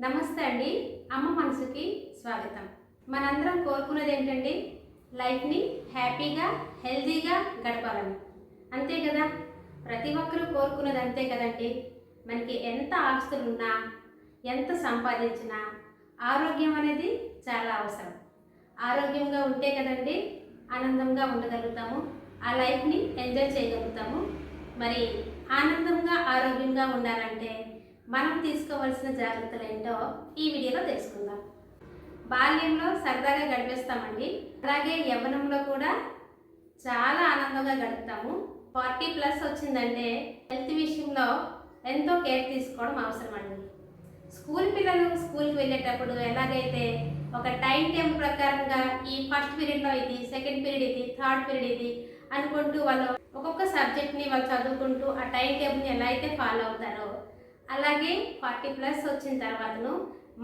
నమస్తే అండి. అమ్మ మనసుకి స్వాగతం. మనందరం కోరుకున్నది ఏంటండి లైఫ్ని హ్యాపీగా హెల్తీగా గడపాలని. అంతే కదా? ప్రతి ఒక్కరూ కోరుకున్నది అంతే కదండి. మనకి ఎంత ఆస్తులున్నా ఎంత సంపాదించినా ఆరోగ్యం అనేది చాలా అవసరం. ఆరోగ్యంగా ఉంటే కదండి ఆనందంగా ఉండగలుగుతాము ఆ లైఫ్ని ఎంజాయ్ చేయగలుగుతాము. మరి ఆనందంగా ఆరోగ్యంగా ఉండాలంటే మనం తీసుకోవాల్సిన జాగ్రత్తలు ఏంటో ఈ వీడియోలో తెలుసుకుందాం. బాల్యంలో సరదాగా గడిపేస్తామండి. అలాగే యవ్వనంలో కూడా చాలా ఆనందంగా గడుపుతాము. ఫార్టీ ప్లస్ వచ్చిందంటే హెల్త్ విషయంలో ఎంతో కేర్ తీసుకోవడం అవసరం అండి స్కూల్ పిల్లలు స్కూల్కి వెళ్ళేటప్పుడు ఎలాగైతే ఒక టైం టేబుల్ ప్రకారంగా ఈ ఫస్ట్ పీరియడ్లో ఇది సెకండ్ పీరియడ్ ఇది థర్డ్ పీరియడ్ ఇది అనుకుంటూ వాళ్ళు ఒక్కొక్క సబ్జెక్ట్ని వాళ్ళు చదువుకుంటూ ఆ టైం టేబుల్ని ఎలా అయితే ఫాలో అవుతారో అలాగే ఫార్టీ ప్లస్ వచ్చిన తర్వాతను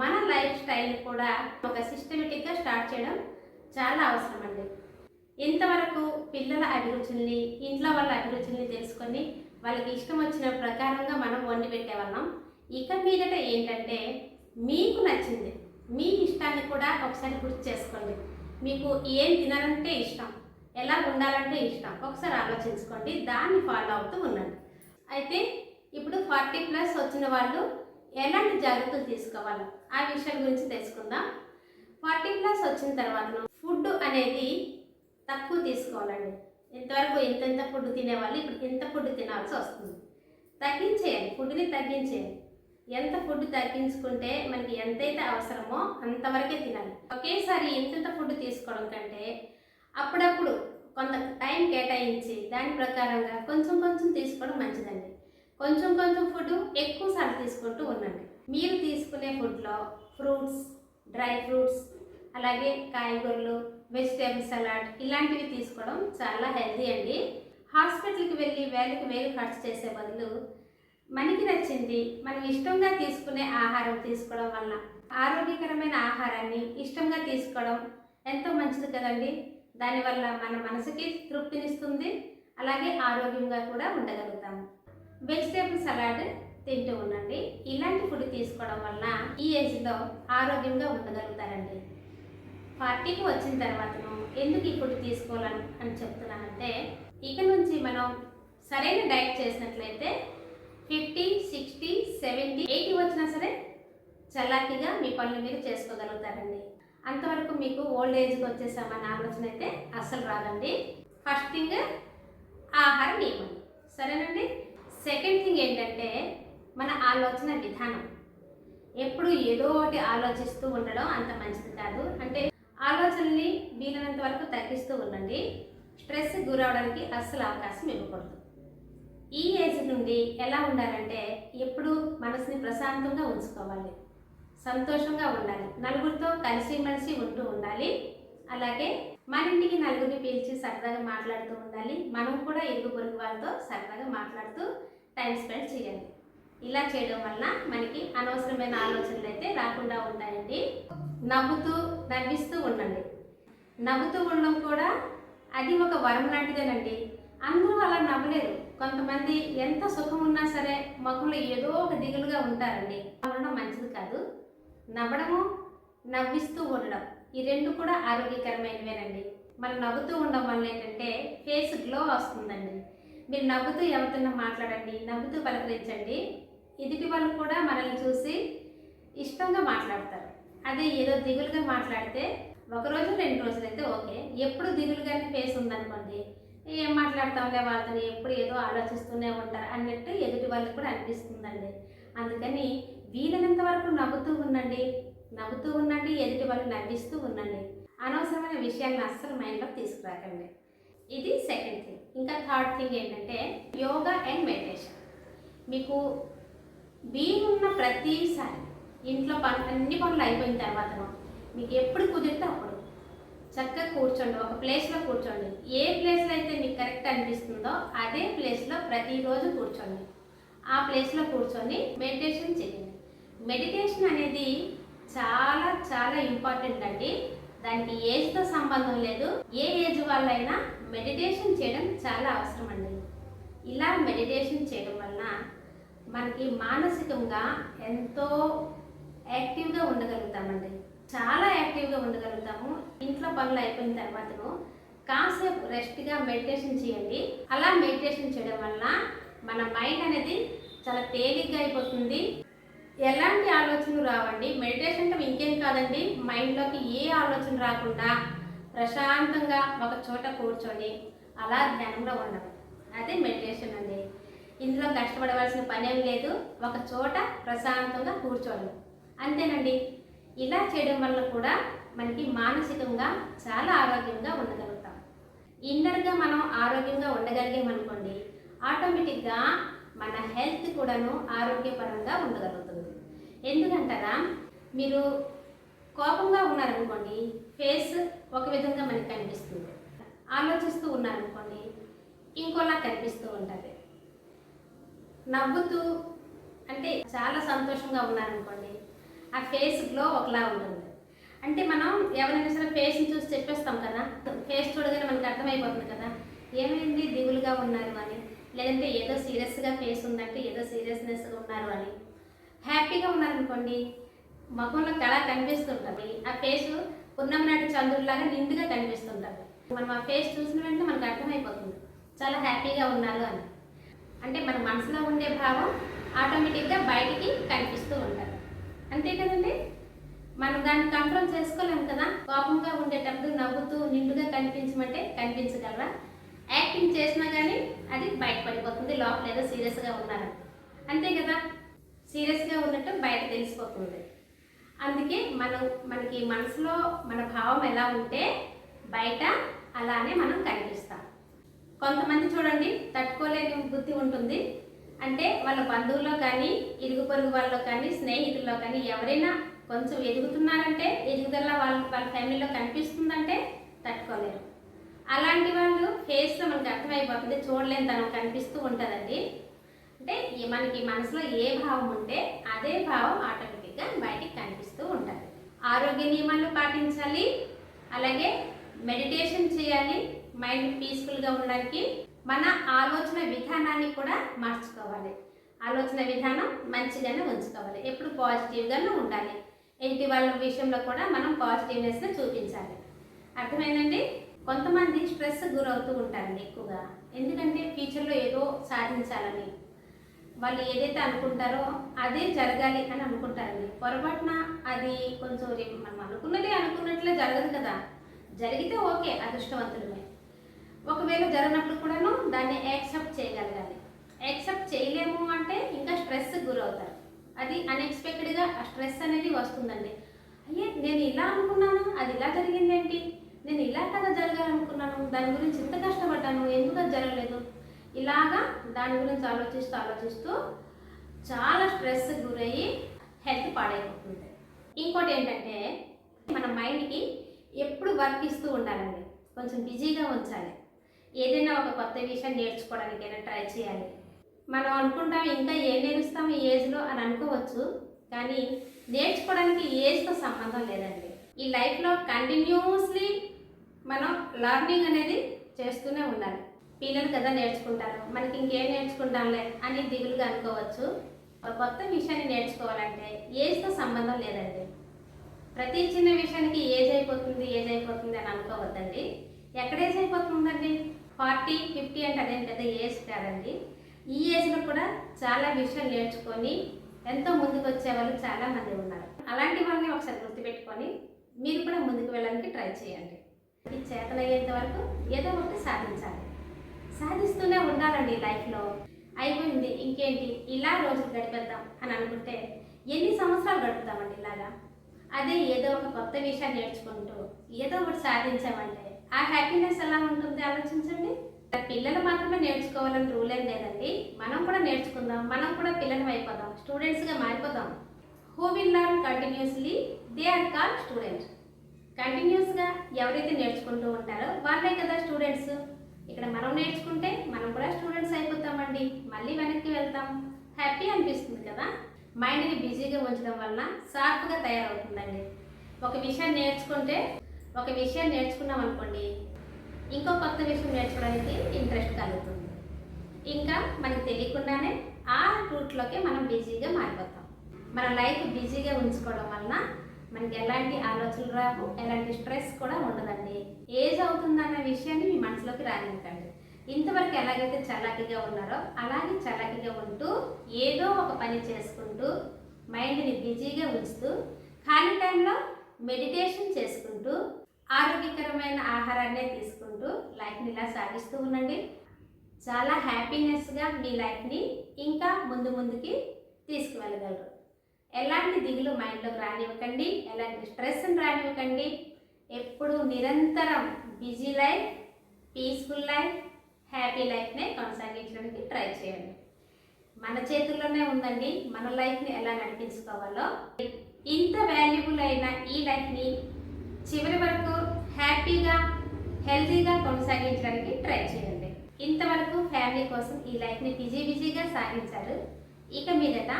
మన లైఫ్ స్టైల్ కూడా ఒక సిస్టమేటిక్గా స్టార్ట్ చేయడం చాలా అవసరం అండి ఇంతవరకు పిల్లల అభిరుచుల్ని ఇంట్లో వాళ్ళ అభిరుచుల్ని తెలుసుకొని వాళ్ళకి ఇష్టం వచ్చిన ప్రకారంగా మనం వండి పెట్టేవాళ్ళం. ఇక మీదట ఏంటంటే మీకు నచ్చింది మీ ఇష్టాన్ని కూడా ఒకసారి గుర్తు చేసుకోండి. మీకు ఏం తినాలంటే ఇష్టం ఎలా ఉండాలంటే ఇష్టం ఒకసారి ఆలోచించుకోండి దాన్ని ఫాలో అవుతూ ఉండండి. అయితే ఇప్పుడు ఫార్టీ ప్లస్ వచ్చిన వాళ్ళు ఎలాంటి జాగ్రత్తలు తీసుకోవాలి? ఆ విషయాల గురించి తెలుసుకుందాం. ఫార్టీ ప్లస్ వచ్చిన తర్వాత ఫుడ్ అనేది తక్కువ తీసుకోవాలండి. ఇంతవరకు ఎంతెంత ఫుడ్ తినేవాళ్ళు ఇప్పుడు ఎంత ఫుడ్ తినాల్సి వస్తుంది? తగ్గించేయాలి ఫుడ్ని తగ్గించేయాలి ఎంత ఫుడ్ తగ్గించుకుంటే మనకి ఎంతైతే అవసరమో అంతవరకే తినాలి. ఒకేసారి ఎంతెంత ఫుడ్ తీసుకోవడం కంటే అప్పుడప్పుడు కొంత టైం కేటాయించి దాని ప్రకారంగా కొంచెం కొంచెం తీసుకోవడం మంచిదండి. కొంచెం కొంచెం ఫుడ్ ఎక్కువ సార్లు తీసుకుంటూ ఉండండి. మీరు తీసుకునే ఫుడ్లో ఫ్రూట్స్ డ్రై ఫ్రూట్స్ అలాగే కాయగూరలు వెజిటేబుల్ సలాడ్ ఇలాంటివి తీసుకోవడం చాలా హెల్తీ అండి. హాస్పిటల్కి వెళ్ళి వేలకు వేలు ఖర్చు చేసే బదులు మనకి నచ్చింది మనం ఇష్టంగా తీసుకునే ఆహారం తీసుకోవడం వల్ల ఆరోగ్యకరమైన ఆహారాన్ని ఇష్టంగా తీసుకోవడం ఎంతో మంచిది కదండి. దానివల్ల మన మనసుకి తృప్తినిస్తుంది అలాగే ఆరోగ్యంగా కూడా ఉండగలుగుతాము. వెజిటేబుల్ సలాడ్ తింటూ ఉండండి. ఇలాంటి ఫుడ్ తీసుకోవడం వల్ల ఈ ఏజ్లో ఆరోగ్యంగా ఉండగలుగుతారండి. పార్టీకి వచ్చిన తర్వాతను ఎందుకు ఈ ఫుడ్ తీసుకోవాలని అని చెప్తున్నానంటే ఇక నుంచి మనం సరైన డైట్ చేసినట్లయితే ఫిఫ్టీ సిక్స్టీ సెవెంటీ ఎయిటీ వచ్చినా సరే చల్లాకిగా మీ పనులు మీరు చేసుకోగలుగుతారండి. అంతవరకు మీకు ఓల్డ్ ఏజ్కి వచ్చేసామన్న ఆలోచన అయితే అస్సలు రాదండి. ఫస్ట్ థింగ్ ఆహార నియమం. సరేనండి? సెకండ్ థింగ్ ఏంటంటే మన ఆలోచన విధానం. ఎప్పుడు ఏదో ఒకటి ఆలోచిస్తూ ఉండడం అంత మంచిది కాదు. అంటే ఆలోచనల్ని వీలైనంత వరకు తగ్గిస్తూ ఉండండి. స్ట్రెస్ గురవడానికి అస్సలు అవకాశం ఇవ్వకూడదు. ఈ ఏజ్ నుండి ఎలా ఉండాలంటే ఎప్పుడు మనసుని ప్రశాంతంగా ఉంచుకోవాలి. సంతోషంగా ఉండాలి. నలుగురితో కలిసిమెలిసి ఉంటూ ఉండాలి. అలాగే మన ఇంటికి నలుగురిని పిలిచి సరదాగా మాట్లాడుతూ ఉండాలి. మనం కూడా ఇరుగు పొరుగు వాళ్ళతో సరదాగా మాట్లాడుతూ టైం స్పెండ్ చేయాలి. ఇలా చేయడం వల్ల మనకి అనవసరమైన ఆలోచనలు అయితే రాకుండా ఉంటాయండి. నవ్వుతూ నవ్విస్తూ ఉండండి. నవ్వుతూ ఉండడం కూడా అది ఒక వరం లాంటిదేనండి. అందరూ అలా నవ్వలేరు. కొంతమంది ఎంత సుఖం ఉన్నా సరే మగులు ఏదో ఒక దిగులుగా ఉంటారండి. ఉండడం మంచిది కాదు. నవ్వడము నవ్విస్తూ ఉండడం ఈ రెండు కూడా ఆరోగ్యకరమైనవేనండి. మనం నవ్వుతూ ఉండడం వల్ల ఏంటంటే ఫేస్ గ్లో వస్తుందండి. మీరు నవ్వుతూ ఎవరితో మాట్లాడండి నవ్వుతూ పలకరించండి. ఎదుటి వాళ్ళు కూడా మనల్ని చూసి ఇష్టంగా మాట్లాడతారు. అదే ఏదో దిగులుగా మాట్లాడితే ఒక రోజు రెండు రోజులు అయితే ఓకే. ఎప్పుడు దిగులుగానే ఫేస్ ఉందనుకోండి ఏం మాట్లాడతాంలే వాళ్ళతో ఎప్పుడు ఏదో ఆలోచిస్తూనే ఉంటారు అన్నట్టు ఎదుటి వాళ్ళకి కూడా అనిపిస్తుందండి. అందుకని వీలైనంత వరకు నవ్వుతూ ఉండండి నవ్వుతూ ఉండండి ఎదుటి వాళ్ళు నవ్విస్తూ ఉండండి. అనవసరమైన విషయాలను అస్సలు మైండ్లో తీసుకురాకండి. ఇది సెకండ్ థింగ్ ఇంకా థర్డ్ థింగ్ ఏంటంటే యోగా అండ్ మెడిటేషన్ మీకు వీలున్న ప్రతిసారి ఇంట్లో పని అన్ని పనులు అయిపోయిన తర్వాత మీకు ఎప్పుడు కుదిరితే అప్పుడు చక్కగా కూర్చోండి. ఒక ప్లేస్లో కూర్చోండి. ఏ ప్లేస్లో అయితే మీకు కరెక్ట్ అనిపిస్తుందో అదే ప్లేస్లో ప్రతిరోజు కూర్చోండి. ఆ ప్లేస్లో కూర్చొని మెడిటేషన్ చేయండి. మెడిటేషన్ అనేది చాలా చాలా ఇంపార్టెంట్ అండి. దానికి ఏజ్తో సంబంధం లేదు. ఏ ఏజ్ వాళ్ళైనా మెడిటేషన్ చేయడం చాలా అవసరం అండి ఇలా మెడిటేషన్ చేయడం వలన మనకి మానసికంగా ఎంతో యాక్టివ్గా ఉండగలుగుతామండి. చాలా యాక్టివ్గా ఉండగలుగుతాము. ఇంట్లో పనులు అయిపోయిన తర్వాతను కాసేపు రెస్ట్గా మెడిటేషన్ చేయండి. అలా మెడిటేషన్ చేయడం వల్ల మన మైండ్ అనేది చాలా తేలిగ్గా అయిపోతుంది. ఎలాంటి ఆలోచనలు రావండి? మెడిటేషన్ అంటే ఇంకేం కాదండి. మైండ్లోకి ఏ ఆలోచన రాకుండా ప్రశాంతంగా ఒక చోట కూర్చొని అలా ధ్యానంలో ఉండడం. అదే మెడిటేషన్ అండి. ఇందులో కష్టపడవలసిన పని ఏం లేదు. ఒక చోట ప్రశాంతంగా కూర్చోవడం. అంతేనండి. ఇలా చేయడం వల్ల కూడా మనకి మానసికంగా చాలా ఆరోగ్యంగా ఉండగలుగుతాం. ఇన్నర్గా మనం ఆరోగ్యంగా ఉండగలిగామనుకోండి ఆటోమేటిక్గా మన హెల్త్ కూడాను ఆరోగ్యపరంగా ఉండగలుగుతుంది. ఎందుకంటారా? మీరు కోపంగా ఉన్నారనుకోండి ఫేస్ ఒక విధంగా మనకి కనిపిస్తుంది. ఆలోచిస్తూ ఉన్నారనుకోండి ఇంకోలా కనిపిస్తూ ఉంటుంది. నవ్వుతూ అంటే చాలా సంతోషంగా ఉన్నారనుకోండి ఆ ఫేస్ గ్లో ఒకలా ఉంటుంది. అంటే మనం ఎవరైనా సరే ఫేస్ని చూసి చెప్పేస్తాం కదా ఫేస్ చూడగానే మనకి అర్థమైపోతుంది కదా ఏమైంది దిగులుగా ఉన్నారు అని లేదంటే ఏదో సీరియస్గా ఫేస్ ఉందంటే ఏదో సీరియస్నెస్గా ఉన్నారు అని. హ్యాపీగా ఉన్నారనుకోండి ముఖంలో కళ కనిపిస్తుంటుంది. ఆ ఫేస్ పున్నం నాటి చంద్రుడిలాగా నిండుగా కనిపిస్తుంటుంది. మనం ఆ ఫేస్ చూసిన వెంటనే మనకు అర్థమైపోతుంది. చాలా హ్యాపీగా ఉన్నారు అని. అంటే మన మనసులో ఉండే భావం ఆటోమేటిక్గా బయటికి కనిపిస్తూ ఉంటుంది. అంతే కదండి? మనం దాన్ని కంట్రోల్ చేసుకోలేము కదా? కోపంగా ఉండేటప్పుడు నవ్వుతూ నిండుగా కనిపించమంటే కనిపించగలరా యాక్టింగ్ చేసినా కానీ అది బయటపడిపోతుంది లోపల ఏదో సీరియస్గా ఉన్నారని. అంతే కదా? సీరియస్గా ఉన్నట్టు బయట తెలిసిపోతుంది. అందుకే మనం మనకి మనసులో మన భావం ఎలా ఉంటే బయట అలానే మనం కనిపిస్తాం. కొంతమంది చూడండి తట్టుకోలేని బుద్ధి ఉంటుంది. అంటే వాళ్ళ బంధువుల్లో కానీ ఇరుగు పొరుగు వాళ్ళలో కానీ స్నేహితుల్లో కానీ ఎవరైనా కొంచెం ఎదుగుతున్నారంటే ఎదుగుదల వాళ్ళ వాళ్ళ ఫ్యామిలీలో కనిపిస్తుందంటే తట్టుకోలేరు. అలాంటి వాళ్ళు ఫేస్లో మనకు అర్థమైపోతుంది చూడలేని తనం కనిపిస్తూ ఉంటుందండి. అంటే మనకి మనసులో ఏ భావం ఉంటే అదే భావం ఆటోమేటిక్గా బయటికి కనిపిస్తూ ఉంటుంది. ఆరోగ్య నియమాలు పాటించాలి అలాగే మెడిటేషన్ చేయాలి మైండ్ పీస్ఫుల్గా ఉండడానికి మన ఆలోచన విధానాన్ని కూడా మార్చుకోవాలి. ఆలోచన విధానం మంచిగానే ఉంచుకోవాలి. ఎప్పుడు పాజిటివ్గానే ఉండాలి. ఎదుటి వాళ్ళ విషయంలో కూడా మనం పాజిటివ్నెస్ని చూపించాలి. అర్థమైందండి? కొంతమంది స్ట్రెస్ గురవుతూ ఉంటారండి ఎక్కువగా. ఎందుకంటే ఫ్యూచర్లో ఏదో సాధించాలని వాళ్ళు ఏదైతే అనుకుంటారో అదే జరగాలి అని అనుకుంటారండి. పొరపాటున అది కొంచెం రేపు మనం అనుకున్నది అనుకున్నట్లే జరగదు కదా. జరిగితే ఓకే అదృష్టవంతులమే. ఒకవేళ జరిగినప్పుడు కూడాను దాన్ని యాక్సెప్ట్ చేయగలగాలి. యాక్సెప్ట్ చేయలేము అంటే ఇంకా స్ట్రెస్ గురవుతారు. అది అన్ఎక్స్పెక్టెడ్గా ఆ స్ట్రెస్ అనేది వస్తుందండి. అయ్యే నేను ఇలా అనుకున్నాను అది ఇలా జరిగిందేంటి? నేను ఇలా కదా జరగాలనుకున్నాను దాని గురించి ఇంత కష్టపడ్డాను ఎందుకు అది జరగలేదు? ఇలాగా దాని గురించి ఆలోచిస్తూ ఆలోచిస్తూ చాలా స్ట్రెస్ గురయ్యి హెల్త్ పాడైపోతుంది ఇంకోటి ఏంటంటే మన మైండ్కి ఎప్పుడు వర్క్ ఇస్తూ ఉండాలండి. కొంచెం బిజీగా ఉంచాలి. ఏదైనా ఒక కొత్త విషయం నేర్చుకోవడానికైనా ట్రై చేయాలి. మనం అనుకుంటాం ఇంకా ఏం నేర్చుస్తాం ఈ ఏజ్లో అని అనుకోవచ్చు కానీ నేర్చుకోవడానికి ఏజ్తో సంబంధం లేదండి. ఈ లైఫ్లో కంటిన్యూస్లీ మనం లర్నింగ్ అనేది చేస్తూనే ఉండాలి. పిల్లలు కదా నేర్చుకుంటారు. మనకి ఇంకేం నేర్చుకుంటాంలే అని దిగులుగా అనుకోవచ్చు. ఒక కొత్త విషయాన్ని నేర్చుకోవాలంటే ఏజ్తో సంబంధం లేదండి. ప్రతి చిన్న విషయానికి ఏజ్ అయిపోతుంది ఏజ్ అయిపోతుంది అని అనుకోవద్దండి. ఎక్కడ ఏజ్ అయిపోతుందండి? ఫార్టీ ఫిఫ్టీ అంటే అదేం పెద్ద ఏజ్ కాదండి. ఈ ఏజ్లో కూడా చాలా విషయాలు నేర్చుకొని ఎంతో ముందుకు వచ్చే వాళ్ళు చాలా మంది ఉన్నారు. అలాంటి వాళ్ళని ఒకసారి గుర్తుపెట్టుకొని మీరు కూడా ముందుకు వెళ్ళడానికి ట్రై చేయండి. ఇది చేతనయ్యేంత వరకు ఏదో ఒకటి సాధించాలి. సాధిస్తూనే ఉండాలండి లైఫ్లో. అయిపోయింది ఇంకేంటి? ఇలా రోజులు గడిపేద్దాం అని అనుకుంటే ఎన్ని సంవత్సరాలు గడుపుతామండి ఇలాగా? అదే ఏదో ఒక కొత్త విషయాన్ని నేర్చుకుంటూ ఏదో ఒకటి సాధించామంటే ఆ హ్యాపీనెస్ ఎలా ఉంటుంది ఆలోచించండి. పిల్లలు మాత్రమే నేర్చుకోవాలని రూల్ ఏం లేదండి. మనం కూడా నేర్చుకుందాం మనం కూడా పిల్లలు అయిపోదాం స్టూడెంట్స్గా మారిపోదాం. Who will learn continuously they are call students కంటిన్యూస్గా ఎవరైతే నేర్చుకుంటూ ఉంటారో వాళ్ళే కదా స్టూడెంట్స్. ఇక్కడ మనం నేర్చుకుంటే మనం కూడా స్టూడెంట్స్ అయిపోతామండి. మళ్ళీ వెనక్కి వెళ్తాం. హ్యాపీ అనిపిస్తుంది కదా? మైండ్ని బిజీగా ఉంచడం వలన షార్ప్గా తయారవుతుందండి. ఒక విషయాన్ని నేర్చుకుంటే ఒక విషయం నేర్చుకున్నాం అనుకోండి ఇంకో కొత్త విషయం నేర్చుకోవడానికి ఇంట్రెస్ట్ కలుగుతుంది. ఇంకా మనకి తెలియకుండానే ఆ రూట్లోకి మనం బిజీగా మారిపోతాం. మన లైఫ్ బిజీగా ఉంచుకోవడం వలన మనకి ఎలాంటి ఆలోచనలు రావు ఎలాంటి స్ట్రెస్ కూడా ఉండదండి. ఏజ్ అవుతుందన్న విషయాన్ని మీ మనసులోకి రానివ్వకండి. ఇంతవరకు ఎలాగైతే చలాకీగా ఉన్నారో అలాగే చలాకీగా ఉంటూ ఏదో ఒక పని చేసుకుంటూ మైండ్ని బిజీగా ఉంచుతూ ఖాళీ టైంలో మెడిటేషన్ చేసుకుంటూ ఆరోగ్యకరమైన ఆహారాన్ని తీసుకుంటూ లైఫ్ని ఇలా సాగిస్తూ ఉండండి. చాలా హ్యాపీనెస్గా మీ లైఫ్ని ఇంకా ముందు ముందుకి తీసుకువెళ్ళగలరు. ఎలాంటి దిగులు మైండ్లోకి రానివ్వకండి ఎలాంటి స్ట్రెస్ని రానివ్వకండి. ఎప్పుడు నిరంతరం busy life peaceful life happy లైఫ్నే కొనసాగించడానికి ట్రై చేయండి. మన చేతుల్లోనే ఉందండి మన లైఫ్ని ఎలా నడిపించుకోవాలో. ఇంత వాల్యుబుల్ అయిన ఈ లైఫ్ని చివరి వరకు హ్యాపీగా హెల్తీగా కొనసాగించడానికి ట్రై చేయండి. ఇంతవరకు ఫ్యామిలీ కోసం ఈ లైఫ్ని బిజీ బిజీగా సాగించారు. ఇక మీదట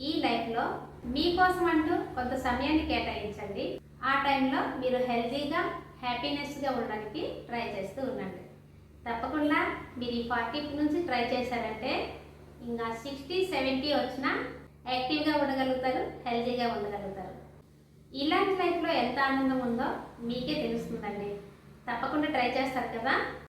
ఈ లైఫ్లో మీకోసం అంటూ కొంత సమయాన్ని కేటాయించండి. ఆ టైంలో మీరు హెల్తీగా హ్యాపీనెస్గా ఉండడానికి ట్రై చేస్తూ ఉండండి. తప్పకుండా మీరు ఈ ఫార్టీ నుంచి ట్రై చేశారంటే ఇంకా సిక్స్టీ సెవెంటీ వచ్చినా యాక్టివ్గా ఉండగలుగుతారు హెల్తీగా ఉండగలుగుతారు. ఇలాంటి లైఫ్లో ఎంత ఆనందం ఉందో మీకే తెలుస్తుందండి. తప్పకుండా ట్రై చేస్తారు కదా?